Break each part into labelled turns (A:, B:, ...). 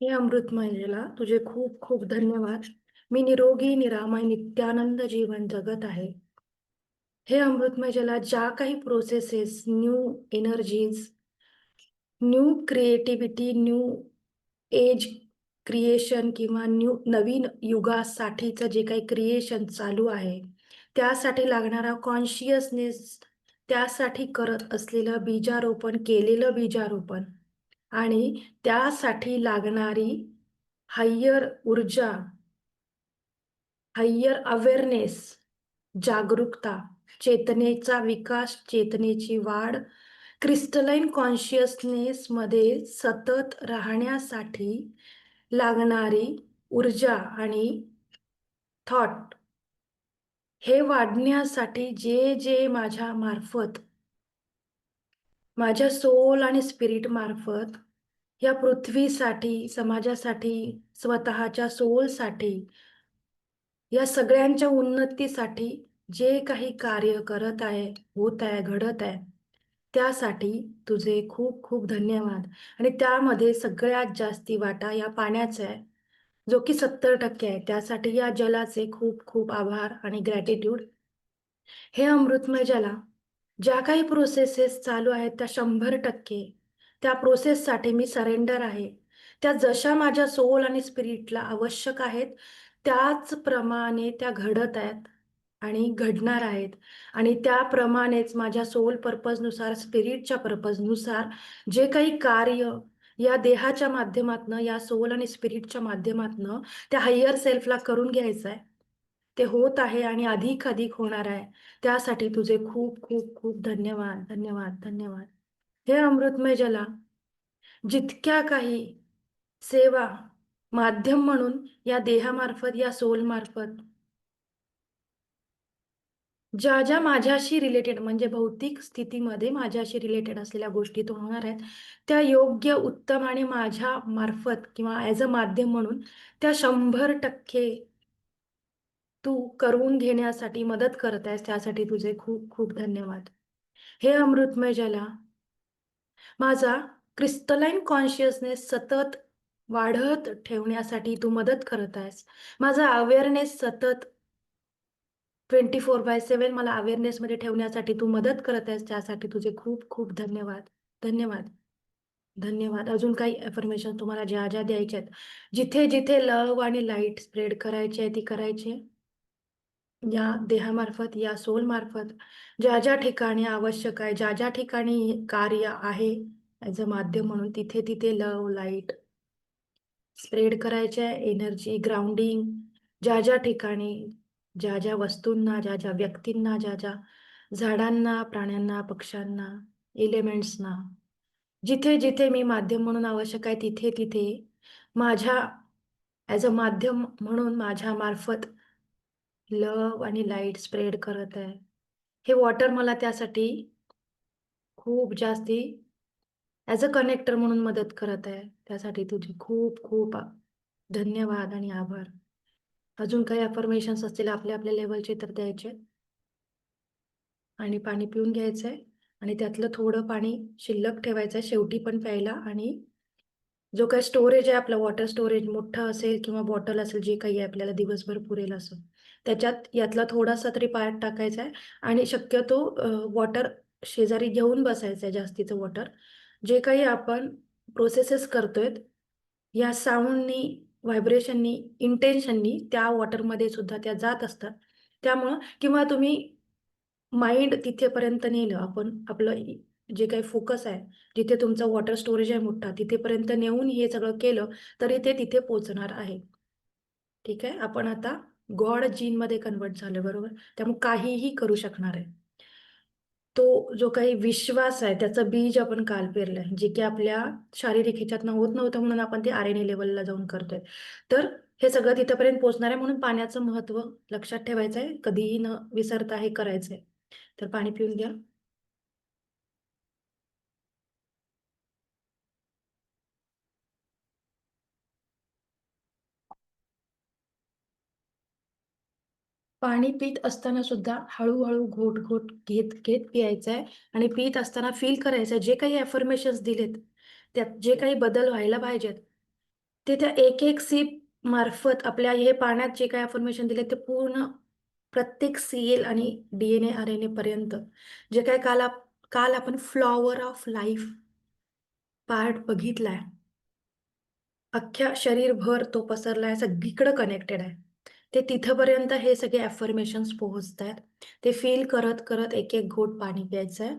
A: हे अमृत तुझे खूप खूप धन्यवाद. मी निरोगी निरामय नित्यानंद जीवन जगत आहे. हे अमृतमंजला ज्या काही processes new energies new creativity new age creation किंवा न्यू नवीन युगासाठीचं जे काही क्रिएशन चालू आहे त्यासाठी लागणारा कॉन्शियसनेस त्यासाठी करत असलेलं बीजारोपण केलेलं बीजारोपण आणि त्यासाठी लागणारी हायर ऊर्जा हायर अवेअरनेस जागरूकता चेतनेचा विकास चेतनेची वाढ क्रिस्टलाइन कॉन्शियसनेसमध्ये सतत राहण्यासाठी लागणारी ऊर्जा आणि थॉट हे वाढण्यासाठी जे जे माझ्या मार्फत माझ्या सोल आणि स्पिरिट मार्फत या पृथ्वीसाठी समाजासाठी स्वतःच्या सोलसाठी या सगळ्यांच्या उन्नतीसाठी जे काही कार्य करत आहे होत आहे घडत आहे त्यासाठी तुझे खूप खूप धन्यवाद. आणि त्यामध्ये सगळ्यात जास्ती वाटा या पाण्याचा आहे जो की सत्तर टक्के आहे. त्यासाठी या जलाचे खूप खूप आभार आणि ग्रॅटिट्यूड हे अमृतमय जला. ज्या काही प्रोसेसेस चालू आहेत त्या शंभर टक्के. त्या प्रोसेससाठी मी सरेंडर आहे. त्या जशा माझ्या सोल आणि स्पिरिटला आवश्यक आहेत त्याचप्रमाणे त्या घडत आहेत आणि घडणार आहेत. आणि त्याप्रमाणेच माझ्या सोल पर्पजनुसार स्पिरिटच्या पर्पजनुसार जे काही कार्य या देहाच्या माध्यमातनं या सोल आणि स्पिरिटच्या माध्यमातनं त्या हायर सेल्फला करून घ्यायचं आहे ते होत आहे आणि अधिक अधिक होणार आहे. त्यासाठी तुझे खूप खूप खूप धन्यवाद धन्यवाद धन्यवाद. हे अमृतमय जला जितक्या काही सेवा माध्यम म्हणून या देहामार्फत या सोल मार्फत ज्या ज्या माझ्याशी रिलेटेड म्हणजे भौतिक स्थितीमध्ये माझ्याशी रिलेटेड असलेल्या गोष्टी तो होणार आहेत त्या योग्य उत्तम आणि माझ्या मार्फत किंवा ॲज अ माध्यम म्हणून त्या शंभर टक्के तू करून घेण्यासाठी मदत करत आहेस त्यासाठी तुझे खूप खूप धन्यवाद. हे अमृतमय जला माझा क्रिस्टलाइन कॉन्शियसनेस सतत वाढत ठेवण्यासाठी तू मदत करत आहेस. माझा अवेअरनेस सतत ट्वेंटी फोर बाय सेवन मला अवेअरनेसमध्ये ठेवण्यासाठी तू मदत करत आहेस त्यासाठी तुझे खूप खूप धन्यवाद. धन्यवाद. धन्यवाद. अजून काही एफर्मेशन तुम्हाला ज्या ज्या द्यायच्या आहेत जिथे जिथे लव आणि लाइट स्प्रेड करायची आहे ती करायची? आहे या देहामार्फत या सोल मार्फत ज्या ज्या ठिकाणी आवश्यक आहे ज्या ज्या ठिकाणी कार्य आहे ॲज अ माध्यम म्हणून तिथे तिथे लव लाइट स्प्रेड करायचे आहे एनर्जी ग्राउंडिंग ज्या ज्या ठिकाणी ज्या ज्या वस्तूंना ज्या ज्या व्यक्तींना ज्या ज्या झाडांना प्राण्यांना पक्ष्यांना एलिमेंट्सना जिथे जिथे मी माध्यम म्हणून आवश्यक आहे तिथे तिथे माझ्या ॲज अ माध्यम म्हणून माझ्या मार्फत लव आणि लाइट स्प्रेड करत आहे. हे वॉटर मला त्यासाठी खूप जास्ती ॲज अ कनेक्टर म्हणून मदत करत आहे. त्यासाठी तुझे खूप खूप धन्यवाद आणि आभार. अजून काही अफर्मेशन्स असतील आपल्या आपल्या लेवलचे तर द्यायचे. आणि पाणी पिऊन घ्यायचं आहे आणि त्यातलं थोडं पाणी शिल्लक ठेवायचं आहे शेवटी पण प्यायला आणि जो काही स्टोरेज आहे आपलं वॉटर स्टोरेज मोठं असेल किंवा बॉटल असेल जे काही आहे आपल्याला दिवसभर पुरेल असं. त्याच्यात यातला थोडासा तरी पायात टाकायचा आहे आणि शक्यतो वॉटर शेजारी घेऊन बसायचं आहे जास्तीचं वॉटर. जे काही आपण प्रोसेसेस करतोय या साऊंडनी व्हायब्रेशननी इंटेन्शननी त्या वॉटरमध्ये सुद्धा त्या जात असतात. त्यामुळं किंवा तुम्ही माइंड तिथेपर्यंत नेलं आपण आपलं जे काही फोकस आहे जिथे तुमचं वॉटर स्टोरेज आहे मोठा तिथेपर्यंत नेऊन हे सगळं केलं तरी ते तिथे पोचणार आहे. ठीक आहे? आपण आता गॉड जीनमध्ये कन्वर्ट झालं बरोबर? त्यामुळे काहीही करू शकणार आहे. तो जो काही विश्वास आहे त्याचं बीज आपण काल पेरलंय जे की आपल्या शारीरिक ह्याच्यातनं होत नव्हतं म्हणून आपण ते आर एन ए लेवलला जाऊन करतोय. तर हे सगळं तिथंपर्यंत पोहोचणार आहे म्हणून पाण्याचं महत्त्व लक्षात ठेवायचं आहे कधीही न विसरता हे करायचंय. तर पाणी पिऊन घ्या. पाणी पित असताना सुद्धा हळूहळू घोट घोट घेत घेत पियायचं आहे आणि पित असताना फील करायचं आहे जे काही अफर्मेशन्स दिलेत त्यात जे काही बदल व्हायला पाहिजेत ते त्या एक एक सीप मार्फत आपल्या हे पाण्यात जे काही अफर्मेशन दिले ते पूर्ण प्रत्येक सीएल आणि डीएनए आर एन ए पर्यंत जे काय काल आप काल आपण फ्लॉवर ऑफ लाईफ पार्ट बघितलाय अख्ख्या शरीरभर तो पसरलाय सगळीकडे कनेक्टेड आहे. ते तिथपर्यंत हे सगळे अफर्मेशन्स पोहोचत आहेत ते फील करत करत एक एक घोट पाणी प्यायचं आहे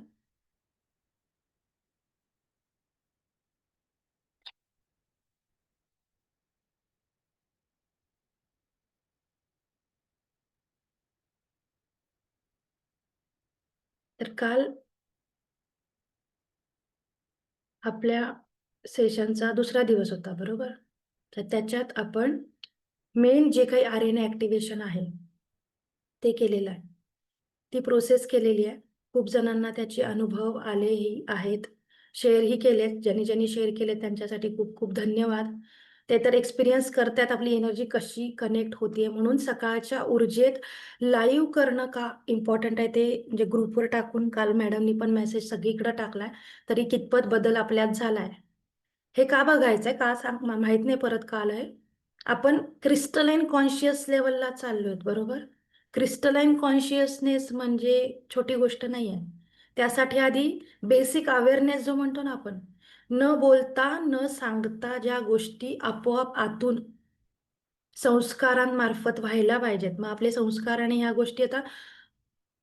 A: तर काल आपल्या सेशनचा दुसरा दिवस होता बरोबर? तर त्याच्यात आपण मेन जे काही आर एन ॲक्टिव्हेशन आहे ते केलेलं आहे. ती प्रोसेस केलेली आहे. खूप जणांना त्याचे अनुभव आलेही आहेत. शेअरही केलेत. ज्यांनी ज्यांनी शेअर केले त्यांच्यासाठी खूप खूप धन्यवाद. ते तर एक्सपिरियन्स करतात आपली एनर्जी कशी कनेक्ट होतीये म्हणून सकाळच्या ऊर्जेत लाईव्ह करणं का इम्पॉर्टंट आहे ते म्हणजे ग्रुपवर टाकून काल मॅडमनी पण मेसेज सगळीकडे टाकलाय. तरी कितपत बदल आपल्यात झालाय. हे का बघायचंय? का सांग? मा- माहीत नाही परत का आलंय आपण क्रिस्टलाइन कॉन्शियस लेवलला चाललोय बरोबर? क्रिस्टलाइन कॉन्शियसनेस म्हणजे छोटी गोष्ट नाही आहे त्यासाठी आधी बेसिक अवेअरनेस जो म्हणतो ना आपण न बोलता न सांगता ज्या गोष्टी आपोआप आतून संस्कारांमार्फत व्हायला पाहिजेत. मग आपले संस्कार आणि ह्या गोष्टी आता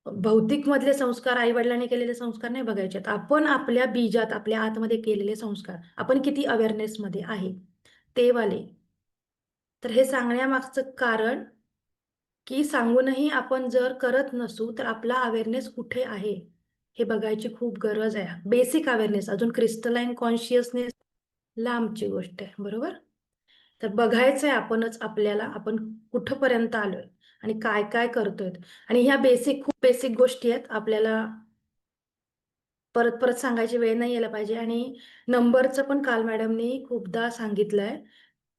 A: भौतिक मधले संस्कार आई वडिलांनी केलेले संस्कार नाही बघायचे. आपण आपल्या बीजात आपल्या आतमध्ये केलेले संस्कार आपण किती अवेअरनेसमध्ये आहे? ते वाले. तर हे सांगण्यामागचं कारण की सांगूनही आपण जर करत नसू तर आपला अवेअरनेस कुठे आहे? हे बघायची खूप गरज आहे. बेसिक अवेअरनेस अजून क्रिस्टलाइन कॉन्शियसनेस लांबची गोष्ट आहे बरोबर? तर बघायचंय आपणच आपल्याला आपण कुठपर्यंत आलोय आणि काय काय करतोय. आणि ह्या बेसिक खूप बेसिक गोष्टी आहेत. आपल्याला परत परत सांगायची वेळ नाही यायला पाहिजे. आणि नंबरचं पण काल मॅडमनी खूपदा सांगितलंय.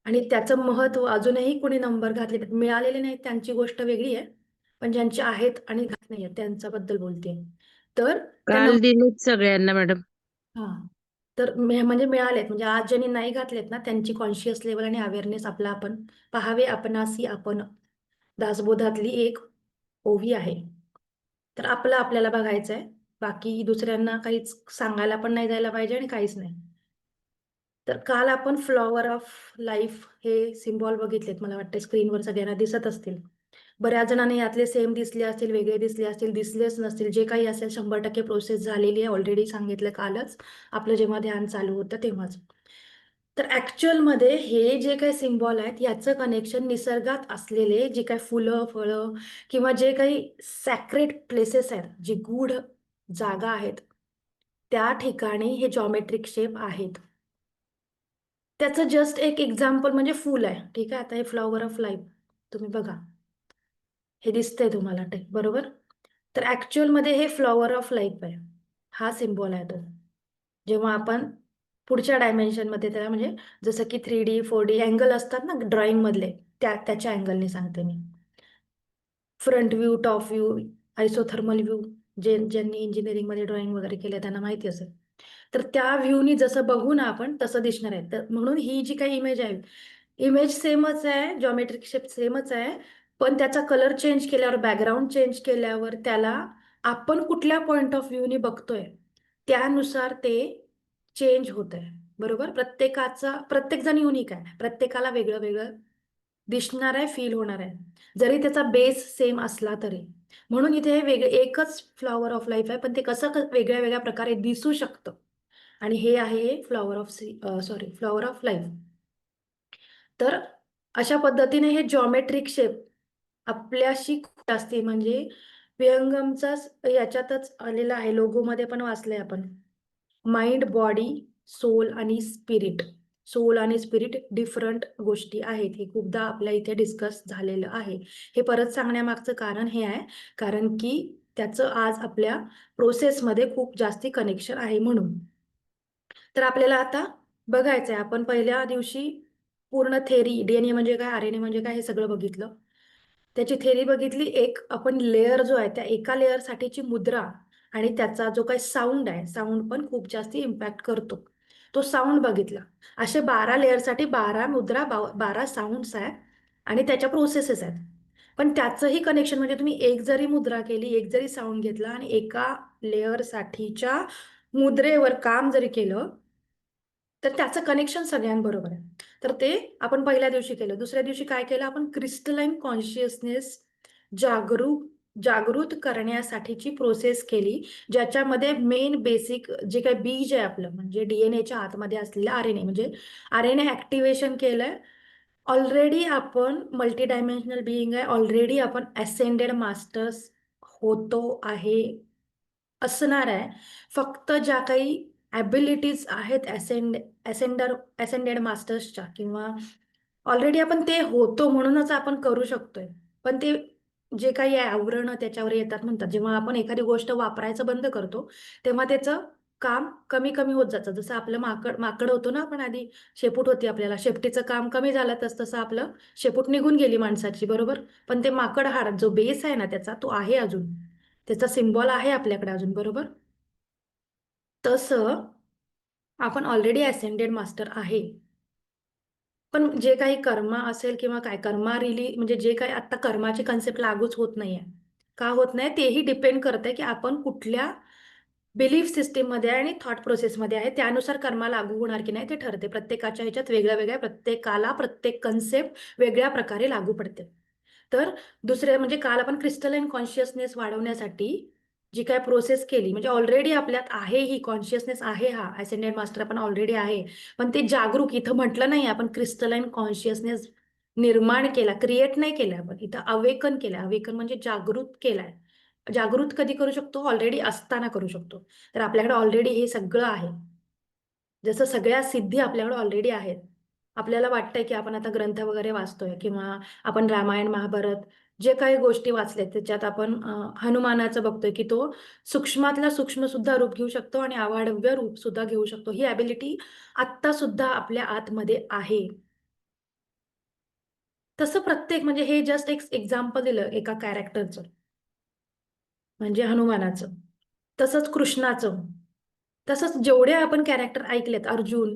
A: आणि त्याचं महत्त्व अजूनही कोणी नंबर घातले मिळालेले नाहीत त्यांची गोष्ट वेगळी आहे पण ज्यांचे आहेत आणि घात नाही त्यांच्याबद्दल बोलते. तर त्या
B: काल दिलेत सगळ्यांना मॅडम.
A: हा. तर म्हणजे मिळालेत म्हणजे आज ज्यांनी नाही घातलेत ना त्यांची कॉन्शियस लेवल आणि अवेअरनेस आपला आपण पहावे आपणासी आपण दासबोधातली एक ओवी आहे. तर आपलं आपल्याला बघायचं आहे बाकी दुसऱ्यांना काहीच सांगायला पण नाही जायला पाहिजे आणि काहीच नाही. तर काल आपण फ्लॉवर ऑफ लाईफ हे सिम्बॉल बघितलेत मला वाटते स्क्रीनवर सगळ्यांना दिसत असतील. बऱ्याच जणांनी यातले सेम दिसले असतील वेगळे दिसले असतील दिसलेच नसतील. जे काही असेल शंभर टक्के प्रोसेस झालेली आहे ऑलरेडी सांगितलं कालच. आपलं जेव्हा ध्यान चालू होतं तेव्हाच. तर ॲक्च्युअलमध्ये हे जे काही सिम्बॉल आहेत याचं कनेक्शन निसर्गात असलेले जे काही फुलं फळं किंवा जे काही सॅक्रेट प्लेसेस आहेत जे गूढ जागा आहेत त्या ठिकाणी हे जॉमेट्रिक शेप आहेत. त्याचं जस्ट एक एक्झाम्पल म्हणजे फुल आहे. ठीक आहे? आता हे फ्लॉवर ऑफ लाईफ तुम्ही बघा. हे दिसतंय तुम्हाला ते. बरोबर? तर ॲक्च्युअलमध्ये हे फ्लॉवर ऑफ लाईफ आहे. हा सिम्बॉल आहे तो. जेव्हा आपण पुढच्या डायमेन्शनमध्ये त्याला म्हणजे जसं की three D four D angle असतात ना ड्रॉइंगमधले त्या त्याच्या अँगलने सांगते मी. Front view top view isothermal view जे ज्यांनी इंजिनिअरिंगमध्ये ड्रॉइंग वगैरे केलं त्यांना माहिती असेल. तर त्या व्ह्यूनी जसं बघू ना आपण तसं दिसणार आहे. तर म्हणून ही जी काही इमेज आहे इमेज सेमच आहे जॉमेट्रिक शेप सेमच आहे पण त्याचा कलर चेंज केल्यावर बॅकग्राऊंड चेंज केल्यावर त्याला आपण कुठल्या पॉइंट ऑफ व्ह्यूनी बघतोय त्यानुसार ते चेंज होत आहे बरोबर? प्रत्येकाचा प्रत्येक जण युनिक आहे. प्रत्येकाला वेगळं वेगळं दिसणार आहे फील होणार आहे. जरी त्याचा बेस सेम असला तरी. म्हणून इथे हे वेगळे एकच फ्लॉवर ऑफ लाईफ आहे पण ते कसं वेगळ्या वेगळ्या प्रकारे दिसू शकतं. आणि हे आहे flower of C sorry flower of life तर अशा पद्धतीने हे जॉमेट्रिक शेप आपल्याशी खूप असते म्हणजे विहंगमचाच याच्यातच आलेला आहे. लोगोमध्ये पण वाचलंय आपण. माइंड बॉडी सोल आणि स्पिरिट सोल आणि स्पिरिट डिफरंट गोष्टी आहेत. हे खूपदा आपल्या इथे डिस्कस झालेलं आहे. हे परत सांगण्यामागचं कारण हे आहे. कारण की त्याचं आज आपल्या प्रोसेसमध्ये खूप जास्ती कनेक्शन आहे म्हणून. तर आपल्याला आता बघायचं आहे आपण पहिल्या दिवशी पूर्ण थेरी डीएनए म्हणजे काय आर एन ए म्हणजे काय हे सगळं बघितलं. त्याची थेरी बघितली एक आपण लेअर जो आहे त्या एका लेअर साठीची मुद्रा आणि त्याचा जो काही साऊंड आहे साऊंड पण खूप जास्त इम्पॅक्ट करतो. तो साऊंड बघितला. असे बारा लेअरसाठी बारा मुद्रा बारा साऊंड्स आहेत आणि त्याच्या प्रोसेसेस आहेत. पण त्याचंही कनेक्शन म्हणजे तुम्ही एक जरी मुद्रा केली एक जरी साऊंड घेतला आणि एका लेअरसाठीच्या मुद्रेवर काम जरी केलं तर त्याचं कनेक्शन सगळ्यांबरोबर आहे. तर ते आपण पहिल्या दिवशी केलं. दुसऱ्या दिवशी काय केलं? आपण क्रिस्टलाईन कॉन्शियसनेस जागरूक जागृत करण्यासाठीची प्रोसेस केली ज्याच्यामध्ये मेन बेसिक जे काही बीज आहे आपलं म्हणजे डीएनएच्या आतमध्ये असलेलं आर एन ए म्हणजे आर एन ए ॲक्टिवेशन केलंय. ऑलरेडी आपण मल्टी डायमेन्शनल बिईंग आहे. ऑलरेडी आपण असेंडेड मास्टर्स होतो आहे असणार आहे. फक्त ज्या काही ॲबिलिटीज आहेत असेंड असेंडर असेंडेड मास्टर्सच्या किंवा ऑलरेडी आपण ते होतो म्हणूनच आपण करू शकतोय. पण ते जे काही आहे आवरणं त्याच्यावर येतात म्हणतात. जेव्हा आपण एखादी गोष्ट वापरायचं बंद करतो तेव्हा त्याचं काम कमी कमी होत जातं. जसं आपलं माकड माकड होतो ना आपण आधी शेपूट होती आपल्याला. शेपटीचं काम कमी झालं तस तसं आपलं शेपूट निघून गेली माणसाची बरोबर? पण ते माकड हाड जो बेस आहे ना त्याचा तो आहे अजून. त्याचा सिम्बॉल आहे आपल्याकडे अजून बरोबर? तसं आपण ऑलरेडी असेंडेड मास्टर आहे. पण जे काही कर्मा असेल किंवा काय कर्मा रिली म्हणजे जे काही आता कर्माचे कन्सेप्ट लागूच होत नाही आहे का होत नाही? तेही डिपेंड करतंय की आपण कुठल्या बिलीफ सिस्टीममध्ये आहे आणि थॉट प्रोसेसमध्ये आहे त्यानुसार कर्मा लागू होणार की नाही ते ठरते. प्रत्येकाच्या ह्याच्यात वेगळ्या वेगळ्या प्रत्येकाला प्रत्येक कन्सेप्ट वेगळ्या प्रकारे लागू पडते. तर दुसरे म्हणजे काल आपण क्रिस्टलाइन कॉन्शियसनेस वाढवण्यासाठी जी काय प्रोसेस केली म्हणजे ऑलरेडी आपल्यात आहे ही कॉन्शियसनेस आहे हा असेंडेड मास्टर आपण ऑलरेडी आहे. पण ते जागरूक इथं म्हटलं नाही आपण क्रिस्टलाइन कॉन्शियसनेस निर्माण केला क्रिएट नाही केलं आपण इथं अवेकन केलं. अवेकन म्हणजे जागृत केलाय. जागृत कधी करू शकतो? ऑलरेडी असताना करू शकतो. तर आपल्याकडे ऑलरेडी हे सगळं आहे. जसं सगळ्या सिद्धी आपल्याकडे ऑलरेडी आहेत. आपल्याला वाटतंय की आपण आता ग्रंथ वगैरे वाचतोय किंवा आपण रामायण महाभारत जे काही गोष्टी वाचल्या त्याच्यात आपण हनुमानाचं बघतोय की तो सूक्ष्मातला सूक्ष्म सुद्धा रूप घेऊ शकतो आणि अवाढव्य रूप सुद्धा घेऊ शकतो. ही ॲबिलिटी आत्ता सुद्धा आपल्या आतमध्ये आहे. तसं प्रत्येक म्हणजे हे जस्ट एक एक्झाम्पल दिलं एका कॅरेक्टरचं म्हणजे हनुमानाचं. तसंच कृष्णाचं. तसंच जेवढे आपण कॅरेक्टर ऐकलेत अर्जुन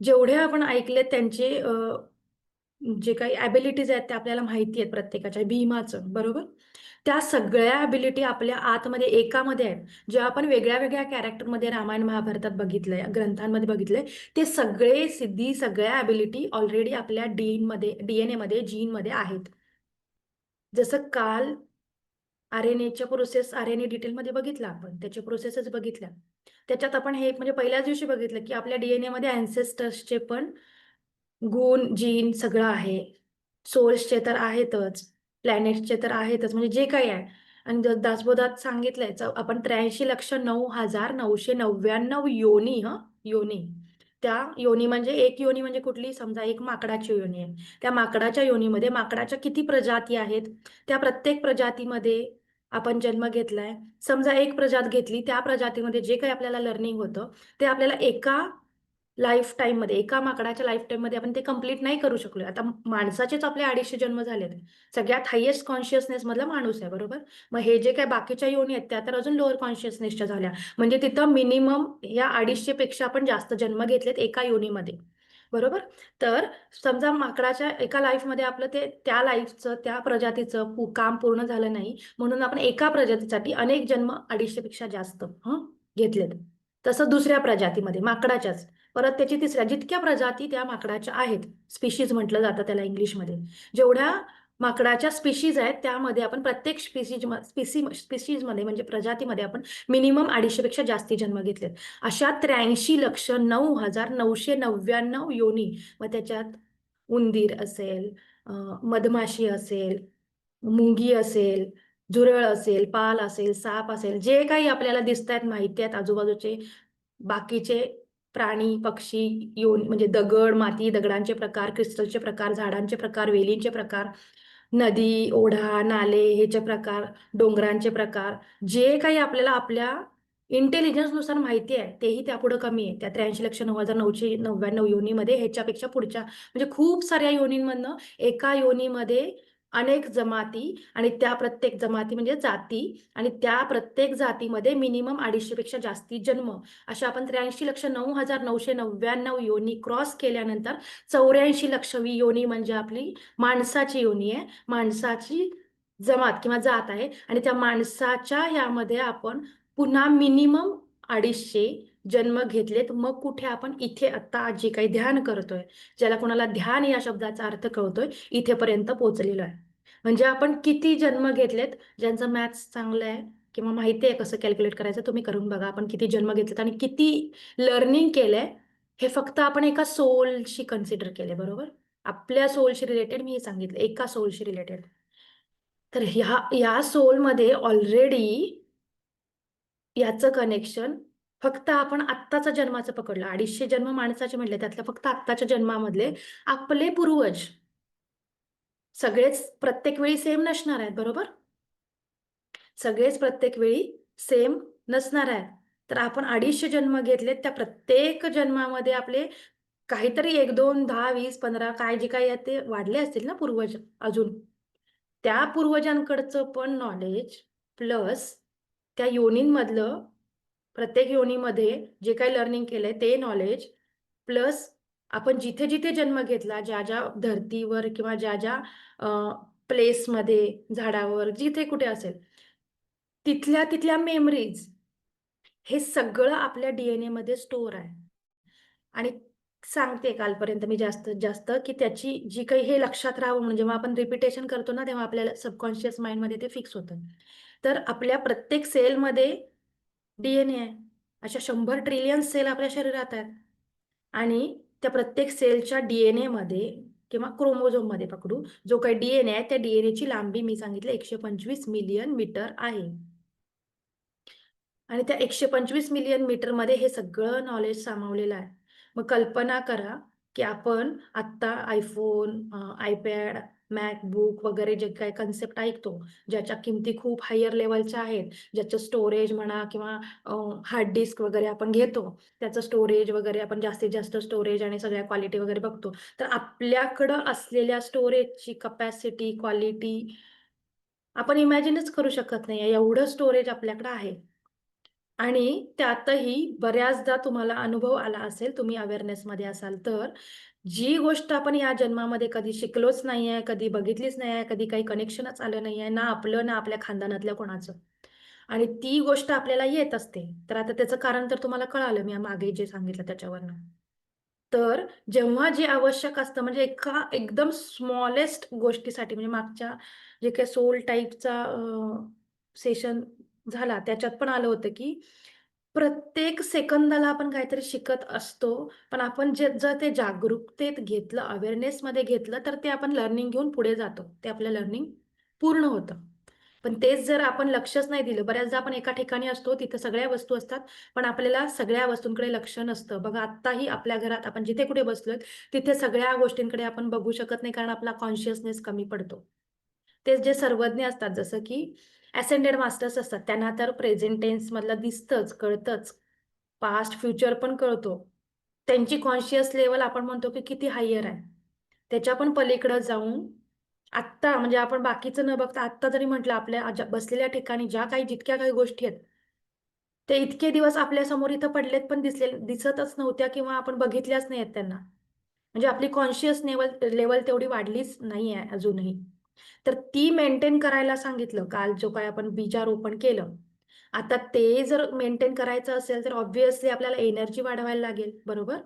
A: जेवढे आपण ऐकलेत त्यांचे जे काही ॲबिलिटीज आहेत त्या आपल्याला माहिती आहेत प्रत्येकाच्या भीमाचं बरोबर? त्या सगळ्या ॲबिलिटी आपल्या आतमध्ये एकामध्ये आहेत. जे आपण वेगळ्या वेगळ्या कॅरेक्टरमध्ये रामायण महाभारतात बघितलंय ग्रंथांमध्ये बघितलंय ते सगळे सिद्धी सगळ्या ॲबिलिटी ऑलरेडी आपल्या डीनमध्ये डीएनए मध्ये जीनमध्ये आहेत. जसं काल आर एन एच्या प्रोसेस आर एन ए डिटेलमध्ये बघितलं आपण त्याच्या प्रोसेसच बघितल्या. त्याच्यात आपण हे म्हणजे पहिल्याच दिवशी बघितलं की आपल्या डीएनए मध्ये अँसेस्टर्सचे पण गुण जीन सगळं आहे. सोल्सचे तर आहेतच प्लॅनेट्सचे तर आहेतच म्हणजे जे काही आहे. आणि दासबोधात सांगितलंय आपण त्र्याऐंशी लक्ष नऊ हजार नऊशे नव्याण्णव योनी ह? योनी. त्या योनी म्हणजे एक योनी म्हणजे कुठली? समजा एक माकडाची योनी आहे. त्या माकडाच्या योनीमध्ये माकडाच्या किती प्रजाती आहेत? त्या प्रत्येक प्रजातीमध्ये आपण जन्म घेतलाय. समजा एक प्रजात घेतली त्या प्रजातीमध्ये जे काही आपल्याला लर्निंग होतं ते आपल्याला एका लाईफ टाईममध्ये एका माकडाच्या लाईफ टाईममध्ये आपण ते कंप्लीट नाही करू शकलो. आता माणसाचेच आपले अडीचशे जन्म झालेत. सगळ्यात हायेस्ट कॉन्शियसनेस मधला माणूस आहे बरोबर? मग हे जे काही बाकीच्या योनी आहेत त्या तर अजून लोअर कॉन्शियसनेसच्या झाल्या. म्हणजे तिथं मिनिमम या अडीचशे पेक्षा आपण जास्त जन्म घेतलेत एका योनीमध्ये. बरोबर? तर समजा माकडाच्या एका लाईफमध्ये आपलं ते त्या लाईफचं त्या प्रजातीचं काम पूर्ण झालं नाही म्हणून आपण एका प्रजातीसाठी अनेक जन्म अडीचशे पेक्षा जास्त हं घेतलेत. तसं दुसऱ्या प्रजातीमध्ये माकडाच्याच. परत त्याची तिसऱ्या जितक्या प्रजाती त्या माकडाच्या आहेत. स्पीशीज म्हटलं जातं त्याला इंग्लिशमध्ये. जेवढ्या माकडाच्या स्पीशीज आहेत त्यामध्ये आपण प्रत्येक स्पीसीज स्पीसी स्पीशीजमध्ये म्हणजे प्रजातीमध्ये आपण मिनिमम अडीचशेपेक्षा जास्ती जन्म घेतलेत. अशा त्र्याऐंशी लक्ष नऊ हजार नऊशे नव्याण्णव योनी मग त्याच्यात उंदीर असेल मधमाशी असेल मुंगी असेल झुरळ असेल पाल असेल साप असेल जे काही आपल्याला दिसत आहेत माहिती आहेत आजूबाजूचे बाकीचे प्राणी पक्षी योन म्हणजे दगड माती दगडांचे प्रकार क्रिस्टलचे प्रकार झाडांचे प्रकार वेलींचे प्रकार नदी ओढा नाले ह्याचे प्रकार डोंगरांचे प्रकार जे काही आपल्याला आपल्या इंटेलिजन्सनुसार माहिती आहे तेही त्यापुढे कमी आहे. त्या त्र्याऐंशी लक्ष नऊ हजार नऊशे नव्याण्णव योनीमध्ये ह्याच्यापेक्षा पुढच्या म्हणजे खूप साऱ्या योनींमधनं एका योनीमध्ये अनेक जमाती आणि त्या प्रत्येक जमाती म्हणजे जाती आणि त्या प्रत्येक जातीमध्ये मिनिमम अडीचशेपेक्षा जास्ती जन्म. अशा आपण त्र्याऐंशी लक्ष नऊ हजार नऊशे नव्याण्णव योनी क्रॉस केल्यानंतर चौऱ्याऐंशी लक्षवी योनी म्हणजे आपली माणसाची योनी आहे. माणसाची जमात किंवा जात आहे आणि त्या माणसाच्या यामध्ये आपण पुन्हा मिनिमम अडीचशे जन्म घेतलेत. मग कुठे आपण इथे आता जे काही ध्यान करतोय ज्याला कोणाला ध्यान या शब्दाचा अर्थ कळतोय इथेपर्यंत पोहोचलेलो आहे. म्हणजे आपण किती जन्म घेतलेत ज्यांचं मॅथ्स चांगलं आहे किंवा माहिती आहे कसं कॅल्क्युलेट करायचं तुम्ही करून बघा आपण किती जन्म घेतलेत आणि किती लर्निंग केलंय हे फक्त आपण एका सोलशी कन्सिडर केले बरोबर? आपल्या सोलशी रिलेटेड मी हे सांगितलं एका सोलशी रिलेटेड तर ह्या या सोलमध्ये ऑलरेडी याचं कनेक्शन फक्त आपण आत्ताचा जन्माचं पकडलं. अडीचशे जन्म माणसाचे म्हटले त्यातल्या फक्त आत्ताच्या जन्मामधले आपले पूर्वज सगळेच प्रत्येक वेळी सेम नसणार आहेत बरोबर? सगळेच प्रत्येक वेळी सेम नसणार आहेत. तर आपण अडीचशे जन्म घेतलेत त्या प्रत्येक जन्मामध्ये आपले काहीतरी एक दोन दहा वीस पंधरा काय जे काही ते वाढले असतील ना पूर्वज अजून. त्या पूर्वजांकडचं पण नॉलेज प्लस त्या योनींमधलं प्रत्येक योनीमध्ये जे काही लर्निंग केलंय ते नॉलेज प्लस आपण जिथे जिथे जन्म घेतला ज्या ज्या धर्तीवर किंवा ज्या ज्या प्लेसमध्ये झाडावर जिथे कुठे असेल तिथल्या तिथल्या मेमरीज हे सगळं आपल्या डीएनए मध्ये स्टोअर आहे. आणि सांगते कालपर्यंत मी जास्त जास्त की त्याची जी काही हे लक्षात राहावं म्हणजे जेव्हा आपण रिपिटेशन करतो ना तेव्हा आपल्याला सबकॉन्शियस माइंडमध्ये ते फिक्स होतं. तर आपल्या प्रत्येक सेलमध्ये डीएनए आहे. अशा शंभर ट्रिलियन सेल आपल्या शरीरात आहेत. आणि त्या प्रत्येक सेलच्या डीएनए मध्ये किंवा क्रोमोझोममध्ये पकडू. जो काही डीएनए आहे त्या डीएनएची लांबी मी सांगितलं एकशे पंचवीस मिलियन मीटर आहे. आणि त्या एकशे पंचवीस मिलियन मीटरमध्ये हे सगळं नॉलेज सामावलेलं आहे. मग कल्पना करा की आपण आत्ता आयफोन आयपॅड मॅकबुक वगैरे जे काही कन्सेप्ट ऐकतो ज्याच्या किमती खूप हायर लेवलच्या आहेत ज्याचं स्टोरेज म्हणा किंवा हार्ड डिस्क वगैरे आपण घेतो त्याचं स्टोरेज वगैरे आपण जास्तीत जास्त स्टोरेज आणि सगळ्या क्वालिटी वगैरे बघतो. तर आपल्याकडं असलेल्या स्टोरेजची कपॅसिटी क्वालिटी आपण इमॅजिनच करू शकत नाही. एवढं स्टोरेज आपल्याकडं आहे. आणि त्यातही बऱ्याचदा तुम्हाला अनुभव आला असेल तुम्ही अवेअरनेसमध्ये असाल तर जी गोष्ट आपण या जन्मामध्ये कधी शिकलोच नाही आहे कधी बघितलीच नाही आहे कधी काही कनेक्शनच आलं नाही आहे ना आपलं ना आपल्या खानदानातल्या कोणाचं. आणि ती गोष्ट आपल्याला येत असते. तर आता त्याचं कारण तर तुम्हाला कळालं मी मागे जे सांगितलं त्याच्यावरनं. तर जेव्हा जे आवश्यक असतं म्हणजे एका एकदम स्मॉलेस्ट गोष्टीसाठी म्हणजे मागच्या जे काही सोल टाईपचा सेशन झाला त्याच्यात पण आलं होतं की प्रत्येक सेकंदाला आपण काहीतरी शिकत असतो पण आपण जे जर ते जागरूकतेत घेतलं अवेअरनेसमध्ये घेतलं तर ते आपण लर्निंग घेऊन पुढे जातो. ते आपलं लर्निंग पूर्ण होतं. पण तेच जर आपण लक्षच नाही दिलं बऱ्याचदा आपण एका ठिकाणी असतो तिथे सगळ्या वस्तू असतात पण आपल्याला सगळ्या वस्तूंकडे लक्ष नसतं. बघा आत्ताही आपल्या घरात आपण जिथे कुठे बसलोय तिथे सगळ्या गोष्टींकडे आपण बघू शकत नाही कारण आपला कॉन्शियसनेस कमी पडतो. तेच जे सर्वज्ञ असतात जसं की असेंडेड मास्टर्स असतात. त्यांना तर प्रेझेंट टेन्स मधलं दिसतंच कळतंच. पास्ट फ्युचर पण कळतो. त्यांची कॉन्शियस लेवल आपण म्हणतो की किती हायर आहे. त्याच्या पण पलीकडं जाऊन आत्ता म्हणजे आपण बाकीचं न बघता आत्ता जरी म्हटलं आपल्या बसलेल्या ठिकाणी ज्या काही जितक्या काही गोष्टी आहेत ते इतके दिवस आपल्यासमोर इथं पडलेत पण दिसले दिसतच नव्हत्या किंवा आपण बघितल्याच नाही आहेत त्यांना. म्हणजे आपली कॉन्शियस लेवल लेवल तेवढी वाढलीच नाही आहे अजूनही. तर ती मेंटेन करायला सांगितलं. काल जो काय आपण बीजारोपण केलं. आता ते जर मेंटेन करायचं असेल तर ऑब्व्हियसली आपल्याला एनर्जी वाढवायला लागेल. बरोबर?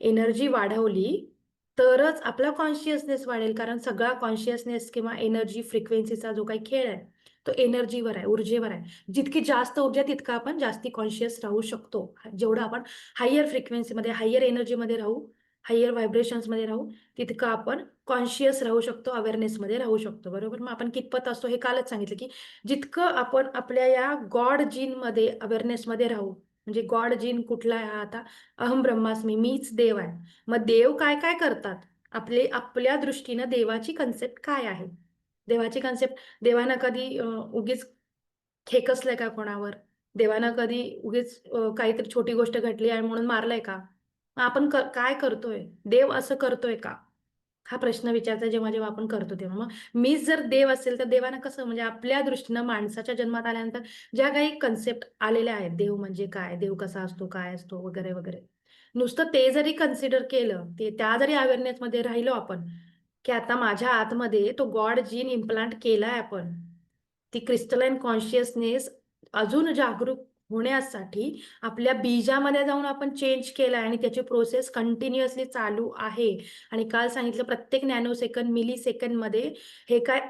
A: एनर्जी वाढवली तरच आपला कॉन्शियसनेस वाढेल. कारण सगळा कॉन्शियसनेस किंवा एनर्जी फ्रिक्वेन्सीचा जो काही खेळ आहे तो एनर्जीवर आहे ऊर्जेवर आहे. जितकी जास्त ऊर्जा तितका आपण जास्ती कॉन्शियस राहू शकतो. जेवढं आपण हायर फ्रिक्वेन्सीमध्ये हायर एनर्जीमध्ये राहू हायर व्हायब्रेशन्समध्ये राहू तितकं आपण कॉन्शियस राहू शकतो अवेअरनेसमध्ये राहू शकतो बरोबर? मग आपण कितपत असतो हे कालच सांगितलं की जितकं आपण आपल्या या गॉड जीनमध्ये अवेअरनेसमध्ये राहू म्हणजे गॉड जीन कुठला आहे हा आता? अहम ब्रह्मास्मी मीच देव आहे. मग देव काय काय करतात? आपले आपल्या दृष्टीनं देवाची कन्सेप्ट काय आहे? देवाची कन्सेप्ट देवानं कधी उगीच खेकसलंय का कोणावर? देवानं कधी उगीच काहीतरी छोटी गोष्ट घडली आहे म्हणून मारलंय का? आपण कर काय करतोय? देव असं करतोय का? हा प्रश्न विचारता जेव्हा जेव्हा आपण करतो तेव्हा. मग मीच जर देव असेल तर देवानं कसं म्हणजे आपल्या दृष्टीनं माणसाच्या जन्मात आल्यानंतर ज्या काही कन्सेप्ट आलेल्या आहेत देव म्हणजे काय? देव कसा असतो? काय असतो? वगैरे वगैरे. नुसतं ते जरी कन्सिडर केलं ते त्या जरी अवेअरनेसमध्ये राहिलो आपण की आता माझ्या आतमध्ये तो गॉड जीन इम्प्लांट केलाय आपण ती क्रिस्टलाइन कॉन्शियसनेस अजून जागरूक होण्यासाठी आपल्या बीजामध्ये जाऊन आपण चेंज केलाय आणि त्याची प्रोसेस कंटिन्युअसली चालू आहे. आणि काल सांगितलं प्रत्येक नॅनो सेकंद मिली सेकंदमध्ये हे काय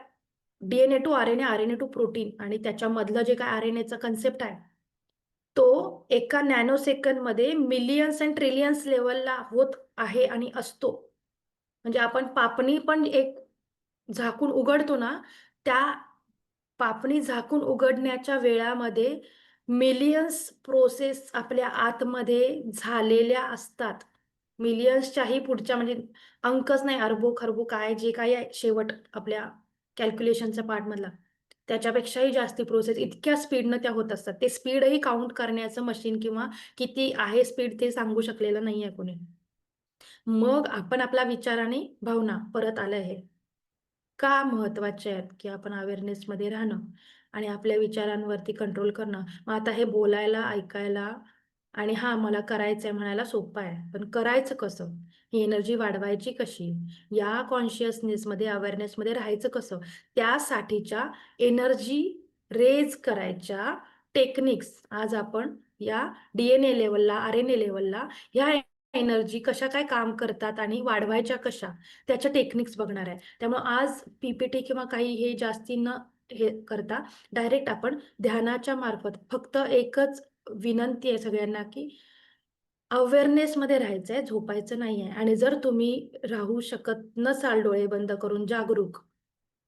A: DNA to R N A R N A to protein आणि त्याच्यामधलं जे काय आर एन एचा कन्सेप्ट आहे तो एका नॅनो सेकंदमध्ये मिलियन्स अँड ट्रिलियन्स लेवलला होत आहे आणि असतो. म्हणजे आपण पापणी पण एक झाकून उघडतो ना त्या पापणी झाकून उघडण्याच्या वेळामध्ये मिलियन्स प्रोसेस आपल्या आतमध्ये झालेल्या असतात. मिलियन्सच्याही पुढच्या म्हणजे अंकच नाही अरबो खरबो काय जे काय आहे शेवट आपल्या कॅल्क्युलेशनच्या पार्टमधला त्याच्यापेक्षाही जास्ती प्रोसेस इतक्या स्पीडनं त्या होत असतात. ते स्पीडही काउंट करण्याचं मशीन किंवा किती आहे स्पीड ते सांगू शकलेलं नाही आहे कोणी. मग आपण आपला विचार आणि भावना परत आलं आहे का महत्त्वाचे आहेत की आपण अवेअरनेसमध्ये राहणं? आणि आपल्या विचारांवरती कंट्रोल करणं. मग आता हे बोलायला ऐकायला आणि हा मला करायचंय म्हणायला सोपं आहे. पण करायचं कसं? ही एनर्जी वाढवायची कशी? या कॉन्शियसनेसमध्ये अवेअरनेसमध्ये राहायचं कसं? त्यासाठीच्या एनर्जी रेज करायच्या टेक्निक्स आज आपण या डी एन ए लेवलला आर एन ए लेवलला ह्या एनर्जी कशा काय काम करतात आणि वाढवायच्या कशा? त्याच्या टेक्निक्स बघणार आहे. त्यामुळे आज पीपीटी किंवा काही हे जास्ती न हे करता. डायरेक्ट आपण ध्यानाच्या मार्फत फक्त एकच विनंती आहे सगळ्यांना की अवेअरनेसमध्ये राहायचं आहे झोपायचं नाही आहे आणि जर तुम्ही राहू शकत नसाल डोळे बंद करून जागरूक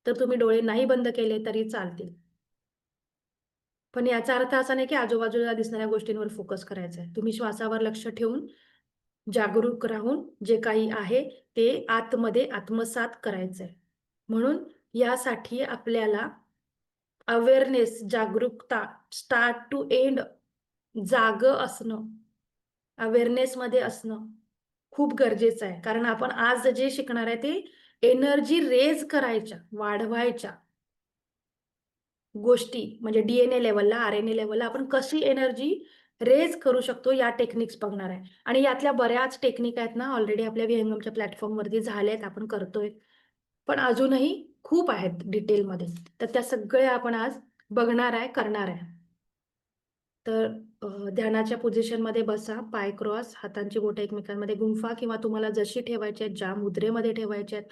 A: तर तुम्ही डोळे नाही बंद केले तरी चालतील. पण याचा अर्थ असा नाही की आजूबाजूला दिसणाऱ्या गोष्टींवर फोकस करायचा आहे तुम्ही श्वासावर लक्ष ठेवून जागरूक राहून जे काही आहे ते आतमध्ये आत्मसात करायचं आहे म्हणून यासाठी आपल्याला अवेअरनेस जागरूकता स्टार्ट टू एंड जाग असणं. अवेअरनेसमध्ये असणं खूप गरजेचं आहे. कारण आपण आज जे शिकणार आहे ते एनर्जी रेज करायच्या वाढवायच्या. गोष्टी म्हणजे डीएनए लेवलला आर एन ए लेवलला आपण कशी एनर्जी रेज करू शकतो या टेक्निक्स बघणार आहे. आणि यातल्या बऱ्याच टेक्निक आहेत ना ऑलरेडी आपल्या विहंगमच्या प्लॅटफॉर्मवरती आहेत आपण करतोय. पण अजूनही खूप आहेत डिटेलमध्ये. तर त्या सगळ्या आपण आज बघणार आहे करणार आहे. तर ध्यानाच्या पोझिशनमध्ये बसा पाय क्रॉस हातांची बोटं एकमेकांमध्ये गुंफा किंवा तुम्हाला जशी ठेवायची आहेत ज्या मुद्रेमध्ये ठेवायची आहेत